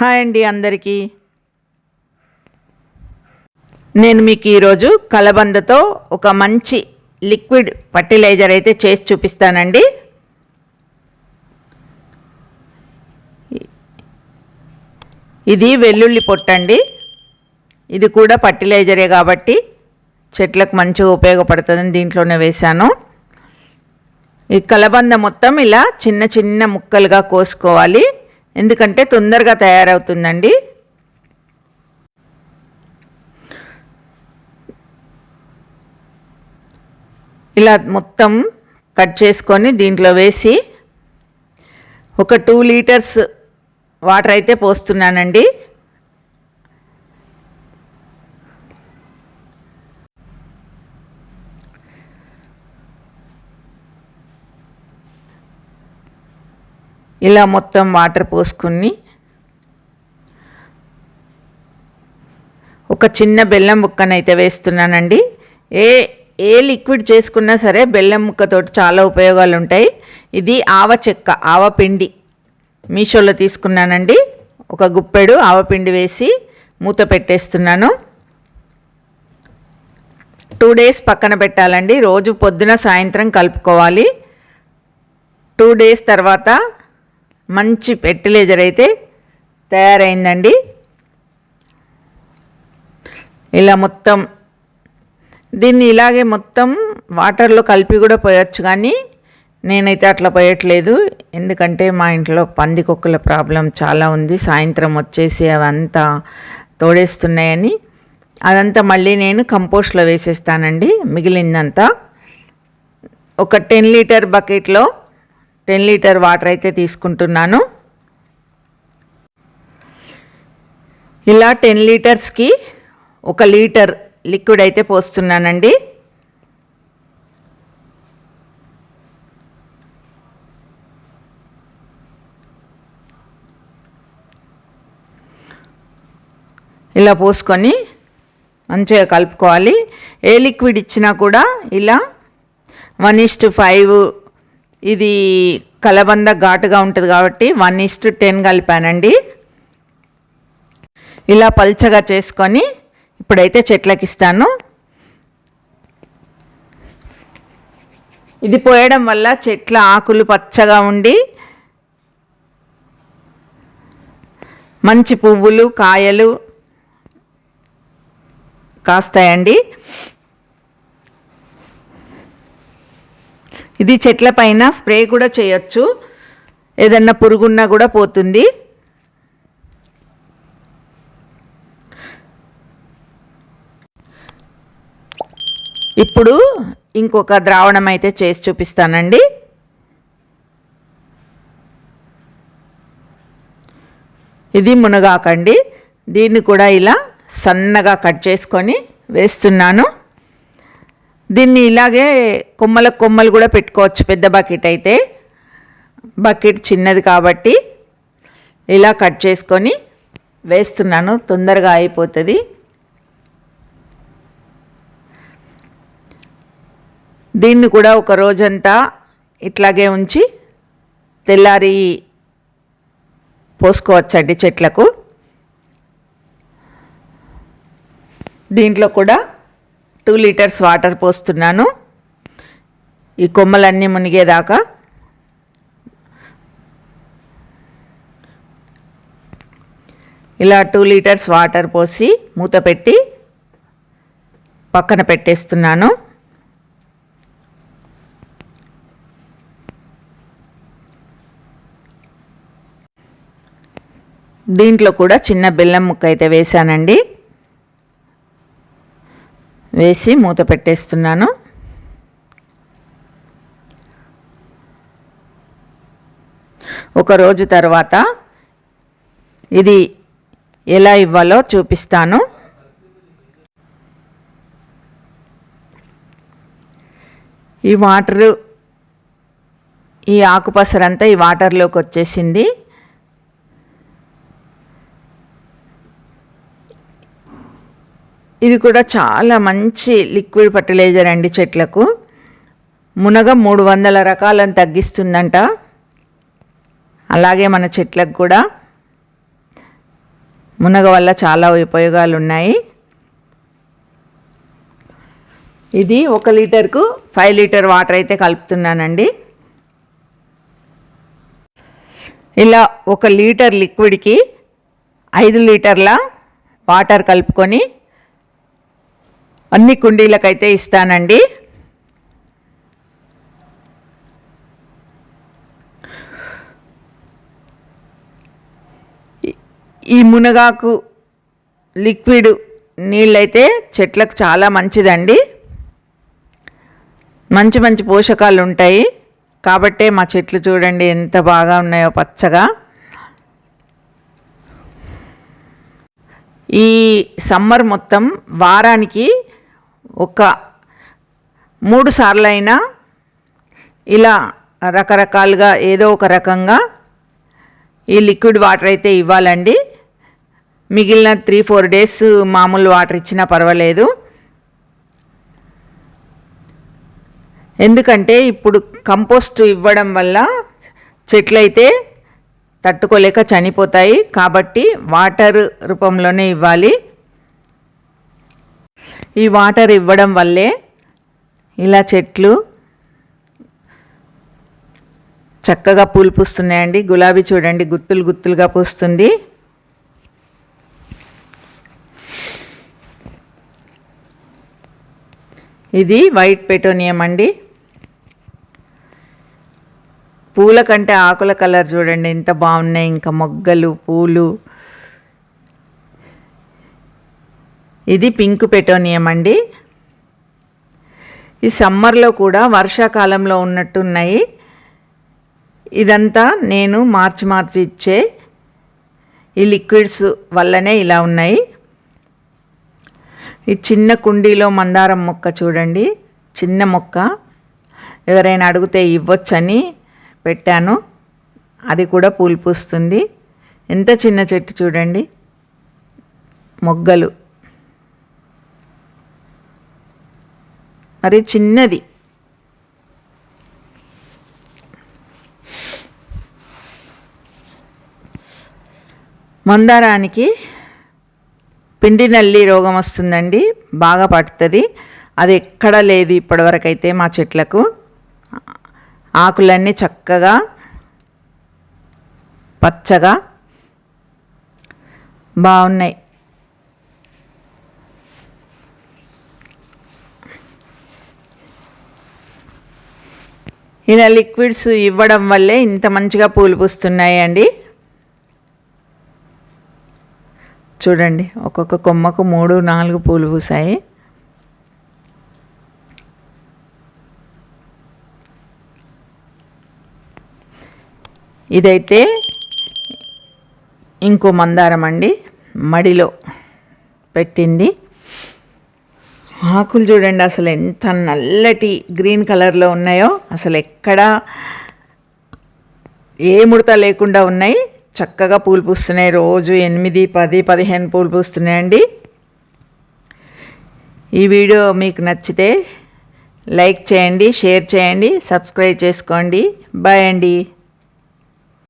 Hi అండి అందరికీ. నేను మీకు ఈరోజు కలబందతో ఒక మంచి లిక్విడ్ ఫర్టిలైజర్ అయితే చేసి చూపిస్తానండి. ఇది వెల్లుల్లి పొట్టండి ఇది కూడా ఫర్టిలైజరే కాబట్టి చెట్లకు మంచిగా ఉపయోగపడుతుందని దీంట్లోనే వేశాను. ఈ కలబంద మొత్తం ఇలా చిన్న చిన్న ముక్కలుగా కోసుకోవాలి. ఎందుకంటే తొందరగా తయారవుతుందండి. ఇలా మొత్తం కట్ చేసుకొని దీంట్లో వేసి ఒక టూ లీటర్స్ వాటర్ అయితే పోస్తున్నానండి. ఇలా మొత్తం వాటర్ పోసుకుని ఒక చిన్న బెల్లం ముక్కనైతే వేస్తున్నానండి. ఏ ఏ లిక్విడ్ చేసుకున్నా సరే బెల్లం ముక్కతోటి చాలా ఉపయోగాలు ఉంటాయి ఇది ఆవ చెక్క ఆవ పిండి మీషోలో తీసుకున్నానండి. ఒక గుప్పెడు ఆవపిండి వేసి మూత పెట్టేస్తున్నాను. టూ డేస్ పక్కన పెట్టాలండి. రోజు పొద్దున సాయంత్రం కలుపుకోవాలి. టూ డేస్ తర్వాత మంచి ఫెర్టిలైజర్ అయితే తయారైందండి. ఇలా మొత్తం దీన్ని ఇలాగే మొత్తం వాటర్లో కలిపి కూడా పోయొచ్చు కానీ నేనైతే అట్లా పోయట్లేదు. ఎందుకంటే మా ఇంట్లో పందికొక్కుల ప్రాబ్లం చాలా ఉంది. సాయంత్రం వచ్చేసి అవంతా తోడేస్తున్నాయని. అదంతా మళ్ళీ నేను కంపోస్ట్లో వేసేస్తానండి. మిగిలిందంతా ఒక టెన్ లీటర్ బకెట్లో టెన్ లీటర్ వాటర్ అయితే తీసుకుంటున్నాను. ఇలా టెన్ లీటర్స్కి ఒక లీటర్ లిక్విడ్ అయితే పోస్తున్నానండి. ఇలా పోసుకొని మంచిగా కలుపుకోవాలి. ఏ లిక్విడ్ ఇచ్చినా కూడా ఇలా వన్ ఇస్ట్ ఫైవ్ ఇది కలబంద ఘాటుగా ఉంటుంది కాబట్టి వన్ ఇస్ట్ టెన్ కలిపానండి. ఇలా పల్చగా చేసుకొని ఇప్పుడైతే చెట్లకి ఇస్తాను. ఇది పోయడం వల్ల చెట్ల ఆకులు పచ్చగా ఉండి మంచి పువ్వులు కాయలు కాస్తాయండి. ఇది చెట్ల పైన స్ప్రే కూడా చేయొచ్చు. ఏదన్నా పురుగున్నా కూడా పోతుంది. ఇప్పుడు ఇంకొక ద్రావణం అయితే చేసి చూపిస్తానండి. ఇది మునగాకండి. దీన్ని కూడా ఇలా సన్నగా కట్ చేసుకొని వేస్తున్నాను. దీన్ని ఇలాగే కొమ్మల కొమ్మలు కూడా పెట్టుకోవచ్చు పెద్ద బకెట్ అయితే. బకెట్ చిన్నది కాబట్టి ఇలా కట్ చేసుకొని వేస్తున్నాను తొందరగా అయిపోతుంది. దీన్ని కూడా ఒక రోజంతా ఇట్లాగే ఉంచి తెల్లారి పోసుకోవచ్చండి చెట్లకు. దీంట్లో కూడా టూ లీటర్స్ వాటర్ పోస్తున్నాను. ఈ కొమ్మలన్నీ మునిగేదాకా ఇలా టూ లీటర్స్ వాటర్ పోసి మూత పెట్టి పక్కన పెట్టేస్తున్నాను. దీంట్లో కూడా చిన్న బెల్లం ముక్క అయితే వేసానండి వేసి మూత పెట్టేస్తున్నాను. ఒక రోజు తర్వాత ఇది ఎలా ఇవ్వాలో చూపిస్తాను. ఈ వాటరు ఈ ఆకుపసరంతా ఈ వాటర్లోకి వచ్చేసింది. ఇది కూడా చాలా మంచి లిక్విడ్ ఫర్టిలైజర్ అండి చెట్లకు. మునగ మూడు వందల రకాలను తగ్గిస్తుందంట. అలాగే మన చెట్లకు కూడా. మునగ వల్ల చాలా ఉపయోగాలు ఉన్నాయి ఇది ఒక లీటర్కు ఫైవ్ లీటర్ వాటర్ అయితే కలుపుతున్నానండి. ఇలా ఒక లీటర్ లిక్విడ్కి ఐదు లీటర్ల వాటర్ కలుపుకొని అన్ని కుండీలకైతే ఇస్తానండి. ఈ మునగాకు లిక్విడ్ నీళ్ళైతే చెట్లకు చాలా మంచిదండి. మంచి మంచి పోషకాలు ఉంటాయి. కాబట్టే మా చెట్లు చూడండి ఎంత బాగా ఉన్నాయో పచ్చగా. ఈ సమ్మర్ మొత్తం వారానికి ఒక మూడు సార్లు అయినా ఇలా రకరకాలుగా ఏదో ఒక రకంగా ఈ లిక్విడ్ వాటర్ అయితే ఇవ్వాలండి. మిగిలిన త్రీ ఫోర్ డేస్ మామూలు వాటర్ ఇచ్చినా పర్వాలేదు. ఎందుకంటే ఇప్పుడు కంపోస్ట్ ఇవ్వడం వల్ల చెట్లయితే తట్టుకోలేక చనిపోతాయి. కాబట్టి వాటర్ రూపంలోనే ఇవ్వాలి. ఈ వాటర్ ఇవ్వడం వల్లే ఇలా చెట్లు చక్కగా పూలు పూస్తున్నాయండి. గులాబీ చూడండి గుత్తులు గుత్తులుగా పూస్తుంది. ఇది వైట్ పెటోనియం అండి. పూల కంటే ఆకుల కలర్ చూడండి ఎంత బాగున్నాయి. ఇంకా మొగ్గలు పూలు. ఇది పింక్ పెటోనియం అండి ఈ సమ్మర్లో కూడా వర్షాకాలంలో ఉన్నట్టున్నాయి. ఇదంతా నేను మార్చి మార్చి ఇచ్చే ఈ లిక్విడ్స్ వల్లనే ఇలా ఉన్నాయి. ఈ చిన్న కుండీలో మందారం మొక్క చూడండి. చిన్న మొక్క. ఎవరైనా అడిగితే ఇవ్వచ్చని పెట్టాను. అది కూడా పూలు పూస్తుంది. ఎంత చిన్న చెట్టు చూడండి. మొగ్గలు. మరి చిన్నది. మందారానికి పిండి నల్లి రోగం వస్తుందండి బాగా పడుతుంది అది ఎక్కడ లేదు ఇప్పటివరకైతే మా చెట్లకు. ఆకులన్నీ చక్కగా పచ్చగా బాగున్నాయి ఇలా లిక్విడ్స్ ఇవ్వడం వల్లే ఇంత మంచిగా పూలు పూస్తున్నాయి అండి చూడండి ఒక్కొక్క కొమ్మకు మూడు నాలుగు పూలు పూసాయి. ఇదైతే ఇంకో మందారం అండి మడిలో పెట్టింది. ఆకులు చూడండి అసలు ఎంత నల్లటి గ్రీన్ కలర్లో ఉన్నాయో అసలు ఎక్కడ ఏ ముడత లేకుండా ఉన్నాయి. చక్కగా పూలు పూస్తున్నాయి. రోజు ఎనిమిది పది పదిహేను పూలు పూస్తున్నాయండి. ఈ వీడియో మీకు నచ్చితే లైక్ చేయండి షేర్ చేయండి సబ్స్క్రైబ్ చేసుకోండి. బాయ్ అండి.